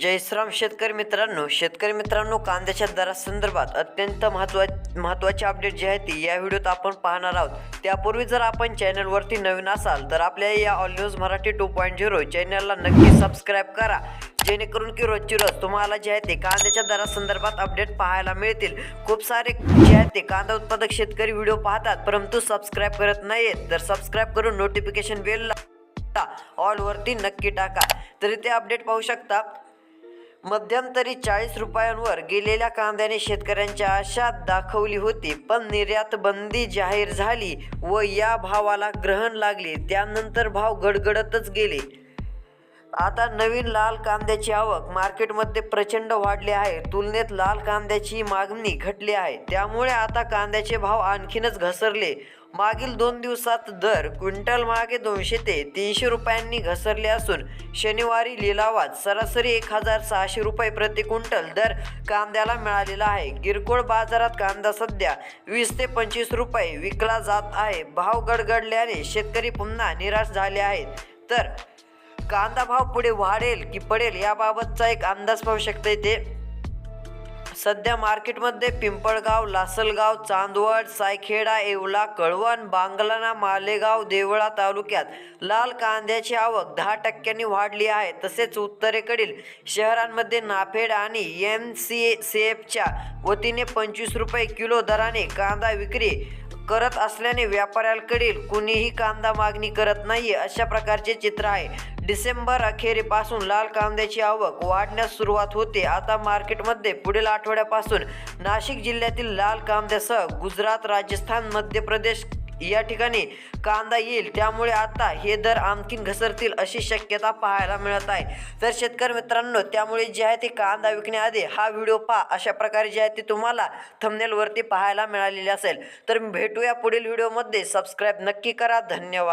जय शेतकरी मित्रांनो शेतकरी मित्रांनो कांद्याच्या दरासंदर्भात अत्यंत महत्वा महत्त्वाची अपडेट जे आहे ती या व्हिडिओत आपण पाहणार आहोत. त्यापूर्वी जर आपण चॅनलवरती नवीन असाल तर आपल्या या all news Marathi two point zero चॅनलला नक्की सबस्क्राईब करा. जेणेकरून की रोजची रोज तुम्हाला जे आहे ते कांद्याच्या दरासंदर्भात अपडेट पाहायला मिळतील. खूप सारे जे आहेत ते कांदा उत्पादक शेतकरी व्हिडिओ पाहतात परंतु सबस्क्राईब करत नाहीत तर सबस्क्राईब करून नोटिफिकेशन बेलला ऑल वरती नक्की टाका. तरी ते अपडेट पाहू शकता मध्यंतरी चाळीस रुपयांवर गेलेल्या कांद्याने शेतकऱ्यांच्या आशा दाखवली होती पण निर्यात बंदी जाहीर झाली व या भावाला ग्रहण लागले. त्यानंतर भाव गडगडतच गेले. आता नवीन लाल कांद्याची आवक मार्केटमध्ये प्रचंड वाढली आहे. तुलनेत लाल कांद्याची मागणी घटली आहे. त्यामुळे आता कांद्याचे भाव आणखीनच घसरले. मागील दोन दिवसात दर क्विंटल मागे दोनशे ते तीनशे रुपयांनी घसरले असून शनिवारी लिलावात सरासरी एक हजार सहाशे रुपये प्रति क्विंटल दर कांद्याला मिळालेला आहे. किरकोळ बाजारात कांदा सध्या वीस ते पंचवीस रुपये विकला जात आहे. भाव गडगडल्याने शेतकरी पुन्हा निराश झाले आहेत. तर कांदा भाव पुढे वाढेल की पडेल याबाबतचा एक अंदाज पाहू शकता ते सध्या मार्केटमध्ये पिंपळगाव लासलगाव चांदवड सायखेडा येवला कळवण बांगलाणा मालेगाव देवळा तालुक्यात लाल कांद्याची आवक दहा टक्क्यांनी वाढली आहे. तसेच उत्तरेकडील शहरांमध्ये नाफेड आणि एम सी सी एफच्या वतीने पंचवीस रुपये किलो दराने कांदा विक्री करत असल्याने व्यापाऱ्यांकडील कुणीही कांदा मागणी करत नाही अशा प्रकारचे चित्र आहे. डिसेंबर अखेरीपासून लाल कांद्याची आवक वाढण्यास सुरुवात होते. आता मार्केटमध्ये पुढील आठवड्यापासून नाशिक जिल्ह्यातील लाल कांद्यासह गुजरात राजस्थान मध्य प्रदेश या ठिकाणी कांदा येईल. त्यामुळे आता हे दर आणखीन घसरतील अशी शक्यता पाहायला मिळत आहे. तर शेतकरी मित्रांनो त्यामुळे जे आहे ते कांदा विकण्याआधी हा व्हिडिओ पहा. अशा प्रकारे जे आहे ते तुम्हाला थंबनेलवरती पाहायला मिळालेले असेल. तर भेटूया पुढील व्हिडिओमध्ये. सबस्क्राईब नक्की करा. धन्यवाद.